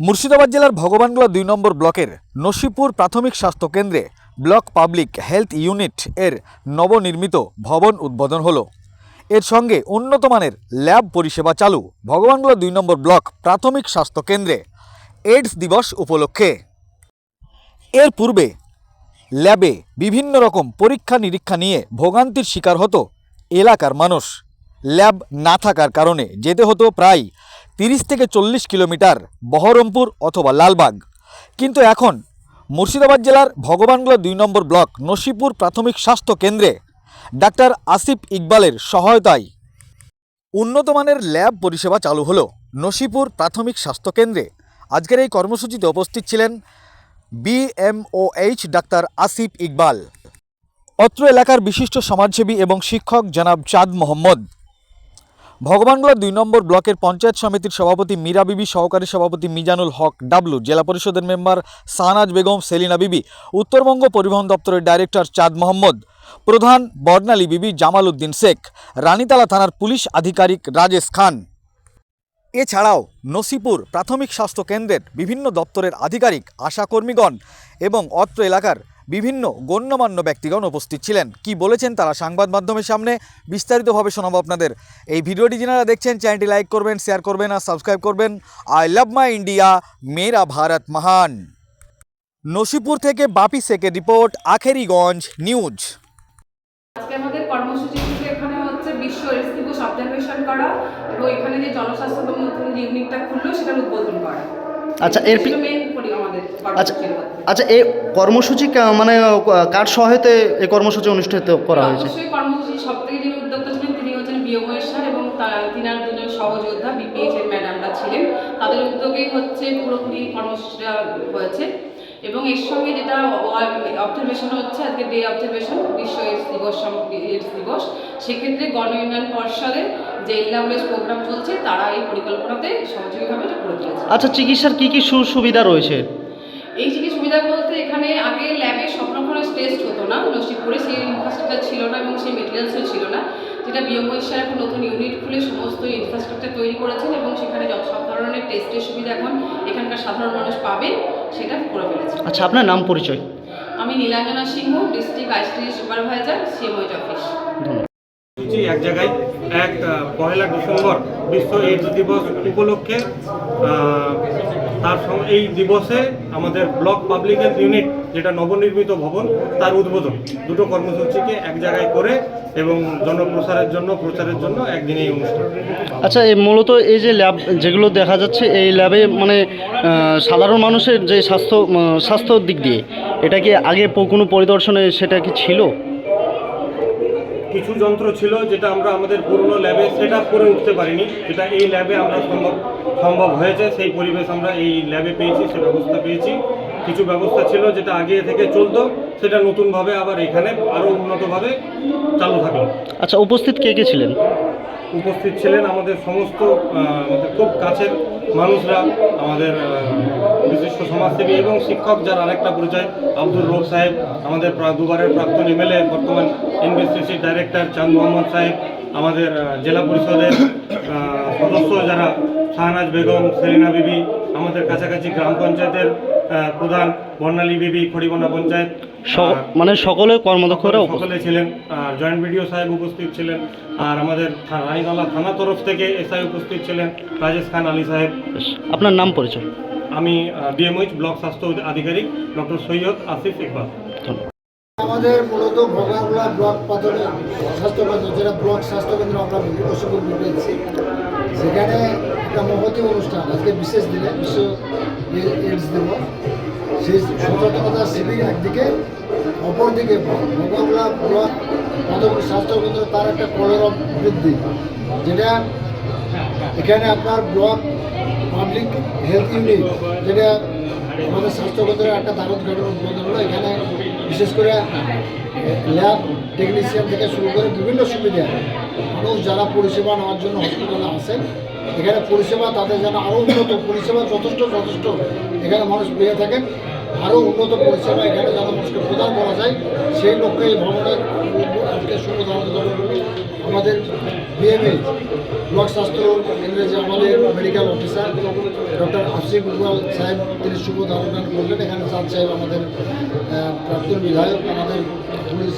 মুর্শিদাবাদ জেলার ভগবানগোলা দুই নম্বর ব্লকের নসিপুর প্রাথমিক স্বাস্থ্য কেন্দ্রে ব্লক পাবলিক হেলথ ইউনিট এর নবনির্মিত ভবন উদ্বোধন হলো। এর সঙ্গে উন্নত মানের ল্যাব পরিষেবা চালু ভগবানগোলা দুই নম্বর ব্লক প্রাথমিক স্বাস্থ্য কেন্দ্রে এইডস দিবস উপলক্ষে। এর পূর্বে ল্যাবে বিভিন্ন রকম পরীক্ষা নিরীক্ষা নিয়ে ভোগান্তির শিকার হতো এলাকার মানুষ। ল্যাব না থাকার কারণে যেতে হতো প্রায় তিরিশ থেকে চল্লিশ কিলোমিটার বহরমপুর অথবা লালবাগ। কিন্তু এখন মুর্শিদাবাদ জেলার ভগবানগোলা দুই নম্বর ব্লক নসিপুর প্রাথমিক স্বাস্থ্য কেন্দ্রে ডাক্তার আসিফ ইকবালের সহায়তায় উন্নতমানের ল্যাব পরিষেবা চালু হলো নসিপুর প্রাথমিক স্বাস্থ্য কেন্দ্রে। আজকের এই কর্মসূচিতে উপস্থিত ছিলেন বিএমওএইচ ডাক্তার আসিফ ইকবাল। অত্র এলাকার বিশিষ্ট সমাজসেবী এবং শিক্ষক জনাব চাঁদ মোহাম্মদ। ভগবানগোলা দুই নম্বর ব্লকের পঞ্চায়েত সমিতির সভাপতি মীরা বিবি, সহকারী সভাপতি মিজানুল হক ডাবলু, জেলা পরিষদের মেম্বার শাহনাজ বেগম, সেলিনা বিবি, উত্তরবঙ্গ পরিবহন দপ্তরের ডাইরেক্টর চাঁদ মোহাম্মদ, প্রধান বর্ণালী বিবি জামাল উদ্দিন শেখ, রানীতলা থানার পুলিশ আধিকারিক রাজেশ খান। এছাড়াও নসিপুর প্রাথমিক স্বাস্থ্য কেন্দ্রের বিভিন্ন দপ্তরের আধিকারিক, আশাকর্মীগণ এবং অত্র এলাকার বিভিন্ন গণ্যমান্য ব্যক্তিগণ উপস্থিত ছিলেন। কি বলেছেন তারা সংবাদ মাধ্যমের সামনে বিস্তারিতভাবে শোনাবো আপনাদের। এই ভিডিওটি যারা দেখছেন, চ্যানেলটি লাইক করবেন, শেয়ার করবেন আর সাবস্ক্রাইব করবেন। আই লাভ মাই ইন্ডিয়া, মেরা ভারত মহান। নসিপুর থেকে বাপি শেখের রিপোর্ট, আখেরিগঞ্জ নিউজ। এখানে যে জনস্বাস্থ্য ইউনিটটা খুললো সেটার উদ্বোধন করা। আচ্ছা এর আচ্ছা আচ্ছা এই কর্মসূচি মানে কার সহায়তায় এই কর্মসূচি অনুষ্ঠিত করা হয়েছে? কর্মসূচি যিনি উদ্যোক্তা ছিলেন তিনি হচ্ছেন বিয়ময়ের স্যার এবং তা- তিনার দুজন সহযোদ্ধা বিপিএইচ এর ম্যাডামরা ছিলেন। তাদের উদ্যোগেই হচ্ছে পুরোপুরি কর্মসূচিটা হয়েছে। এবং এর সঙ্গে যেটা অবজারভেশন হচ্ছে আজকে ডে অবজারভেশন বিশ্ব এইডস দিবস এইডস দিবস। সেক্ষেত্রে গণ উন্নয়ন পর্ষদের যে ইলাবরেজ প্রোগ্রাম চলছে তারা এই পরিকল্পনাতে সহযোগীভাবে এটা করে তুলেছে। আচ্ছা চিকিৎসার কী কী সুবিধা রয়েছে? এই যে সুবিধা বলতে এখানে আগে ল্যাবে সব রকমের টেস্ট হতো না। নসিবপুরে সেই ইনফ্রাস্ট্রাকচার ছিল না এবং সেই মেটেরিয়ালসও ছিল না। যেটা বিয়মৈশার এখন নতুন ইউনিট খুলে সমস্ত ইনফ্রাস্ট্রাকচার তৈরি করেছেন এবং সেখানে সব ধরনের টেস্টের সুবিধা এখন এখানকার সাধারণ মানুষ পাবে সেটা আচ্ছা আপনার নাম পরিচয়? আমি Nilanjana Singha district ICD supervisor সিএমওইট office. ধন্যবাদ এক জায়গায় এক পহেলা ডিসেম্বর বিশ্ব এইডস দিবস উপলক্ষে তার সঙ্গে এই দিবসে আমাদের ব্লক পাবলিক হেলথ ইউনিট যেটা নবনির্মিত ভবন তার উদ্বোধন। দুটো কর্মসূচিকে এক জায়গায় করে এবং জনপ্রসারের জন্য প্রচারের জন্য একদিন এই অনুষ্ঠান। আচ্ছা এই মূলত এই যে ল্যাব যেগুলো দেখা যাচ্ছে এই ল্যাবে মানে সাধারণ মানুষের যে স্বাস্থ্য স্বাস্থ্যর দিক দিয়ে এটা কি আগে কোনো পরিদর্শনে সেটা কি ছিল? কিছু যন্ত্র ছিল যেটা আমরা আমাদের পুরনো ল্যাবে সেট আপ করে উঠতে পারিনি। যেটা এই ল্যাবে আমরা সম্ভব সম্ভব হয়েছে। সেই পরিবেশ আমরা এই ল্যাবে পেয়েছি সে ব্যবস্থা পেয়েছি। কিছু ব্যবস্থা ছিল যেটা আগে থেকে চলতো সেটা নতুনভাবে আবার এখানে আরও উন্নতভাবে চালু থাকল। আচ্ছা উপস্থিত কে কে ছিলেন? উপস্থিত ছিলেন আমাদের সমস্ত আমাদের খুব কাছের মানুষরা, আমাদের বিশিষ্ট সমাজসেবী এবং শিক্ষক যার আরেকটা পরিচয় আব্দুল রব সাহেব, আমাদের দুবারের প্রাক্তন এমএলএ, বর্তমান এনবিসিসির ডাইরেক্টর চাঁদ মোহাম্মদ সাহেব, আমাদের জেলা পরিষদের সদস্য যারা শাহনাজ বেগম সেলিনা বিবি আমাদের কাছাকাছি গ্রাম পঞ্চায়েতের প্রধান বর্ণালী বিবি খড়িবনা পঞ্চায়েত মানে সকলে কর্মদক্ষরা সকলে ছিলেন আর জয়েন্ট বিডিও সাহেব উপস্থিত ছিলেন আর আমাদের রানীতলা থানা তরফ থেকে এসআই উপস্থিত ছিলেন রাজেশ খান আলী সাহেব। আপনার নাম পরিচয়? আমি বিএমএইচ ব্লক স্বাস্থ্য আধিকারিক ডক্টর সৈয়দ আসিফ ইকবাল। আমাদের মূলত ভোগাগুলা ব্লক প্রাথমিক স্বাস্থ্যকেন্দ্র যেটা ব্লক স্বাস্থ্যকেন্দ্র আমরা বসুপুর পেয়েছি সেখানে একটা মহতি অনুষ্ঠান, আজকে বিশেষ দিনে বিশ্ব এইডস দিবস। সেই সচেতনতা শিবির একদিকে, অপরদিকে ভোগাগুলা ব্লক প্রাথমিক স্বাস্থ্যকেন্দ্র তার একটা কলেরা বৃদ্ধি, যেটা এখানে আপনার ব্লক পাবলিক হেলথ ইউনিট, যেটা আমাদের স্বাস্থ্যকেন্দ্রের একটা দারুণ ঘটনা এখানে বিশেষ করে ল্যাব টেকনিশিয়ান থেকে শুরু করে বিভিন্ন সুবিধা। মানুষ যারা পরিষেবা নেওয়ার জন্য হসপিটালে আসেন এখানে পরিষেবা তাদের যেন আরও উন্নত, পরিষেবা যথেষ্ট যথেষ্ট এখানে মানুষ পেয়ে থাকেন। আরও উন্নত পরিষেবা এখানে যেন মানুষকে প্রদান করা যায়, সেই লক্ষ্যে এই ভবনের আজকে শুভ আমাদের বিএমএ ব্লক স্বাস্থ্য কেন্দ্রে যে আমাদের medical officer doctor Asif Iqbal সাহেব তিনি শুভ ধারণ করলেন। এখানে সাদ সাহেব আমাদের প্রাক্তন বিধায়ক আমাদের পুলিশ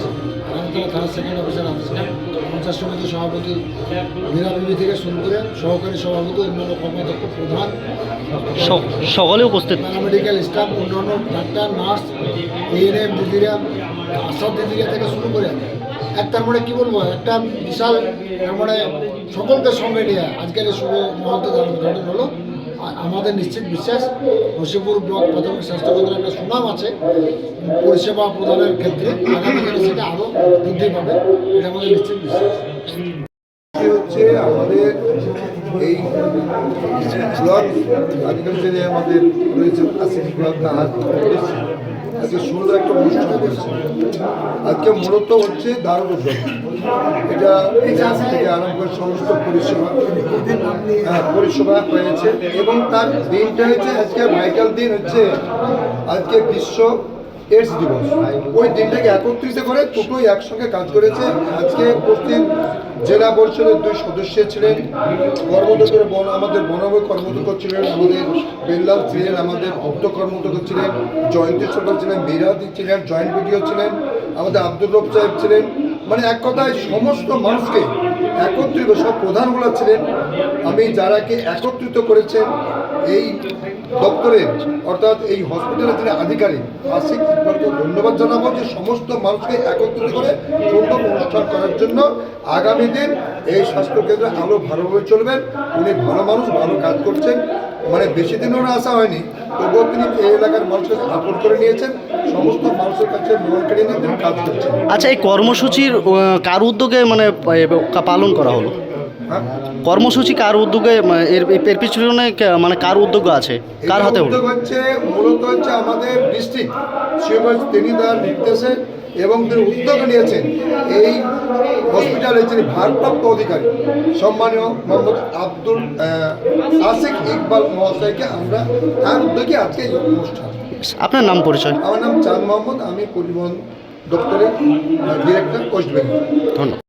রামতলা থানা সেকেন্ড অফিসার আসছিলেন পঞ্চায়েত সমিতির সভাপতি মীরা বিবি থেকে শুরু করে সহকারী সভাপতি অন্যান্য কর্মাধ্যক্ষ প্রধান সকলে উপস্থিত? প্যারামেডিক্যাল স্টাফ অন্যান্য ডাক্তার নার্স এএনএম দিদিরা আশা দিদিরা থেকে শুরু করে এক তার মানে কী বলব, একটা বিশাল মানে সকলকে সঙ্গে নিয়ে আজকের শুভ মুহূর্তে উদ্ঘাটন হলো আমাদের নিশ্চিত বিশ্বাস নসিপুর ব্লক প্রাথমিক স্বাস্থ্যকেন্দ্রে একটা সুনাম আছে, পরিষেবা প্রদানের ক্ষেত্রে আগামী দিনে সেটা আরও বৃদ্ধি পাবে, এটা আমাদের নিশ্চিত বিশ্বাস। হচ্ছে আমাদের এই ব্লক আজকাল আমাদের রয়েছে আজকে সুন্দর একটা অনুষ্ঠান করেছে আজকে মূলত হচ্ছে দারুণ এটা থেকে আরম্ভ করে সমস্ত পরিষেবা হ্যাঁ, পরিষেবা হয়েছে এবং তার দিনটা হচ্ছে আজকে ভাইটাল দিন হচ্ছে। আজকে বিশ্ব এইডস দিবস ওই দিনটাকে একত্রিত করে দুটোই একসঙ্গে কাজ করেছে। আজকে উপস্থিত জেলা পরিষদের দুই সদস্য ছিলেন। কর্মদক্ষ বন আমাদের বনবয় কর্মদক্ষ ছিলেন, আমাদের বেল্লাল ছিলেন, আমাদের ভক্ত কর্মদক্ষ ছিলেন, জয়ন্তী সরকার ছিলেন মিরাদি ছিলেন, জয়েন্ট ভিডিও ছিলেন, আমাদের আব্দুল রব সাহেব ছিলেন। মানে এক কথায় সমস্ত মানুষকে একত্রিত, সব প্রধানগুলো ছিলেন। আমি যারাকে একত্রিত করেছেন, এই দপ্তরের অর্থাৎ এই হসপিটালের যিনি আধিকারিক আশিক ইকবালকে ধন্যবাদ জানাব যে সমস্ত মানুষকে একত্রিত করে সুন্দর অনুষ্ঠান করার জন্য আগামী দিন এই স্বাস্থ্যকেন্দ্রে আরও ভালোভাবে চলবেন। উনি ভালো মানুষ, ভালো কাজ করছেন। মানে বেশি দিন ওরা আসা হয়নি, তবুও তিনি এই এলাকার মানুষকে আপন করে নিয়েছেন। সমস্ত মানুষের কাছে মন কেড়ে নিয়ে তিনি কাজ করছেন। আচ্ছা এই কর্মসূচির কার উদ্যোগে মানে পালন করা হলো? কর্মসূচি কার উদ্যোগে মানে এর পিছনে মানে কার উদ্যোগ আছে? কার হাতে উদ্যোগ হচ্ছে মূলত হচ্ছে আমাদের ডিস্ট্রিক্ট শিবগঞ্জ তিনি তার নির্দেশে এবং তিনি উদ্যোগ নিয়েছেন এই হসপিটালের যিনি ভারপ্রাপ্ত অধিকারী সম্মানীয় মোহাম্মদ আব্দুল আসিক ইকবাল মহাশয়কে আমরা তার উদ্যোগে আজকে এই অনুষ্ঠান। আপনার নাম পরিচয়? আমার নাম চাঁদ মোহাম্মদ আমি পরিবহন দপ্তরের ডিরেক্টর ওয়েস্ট বেঙ্গল ধন্যবাদ।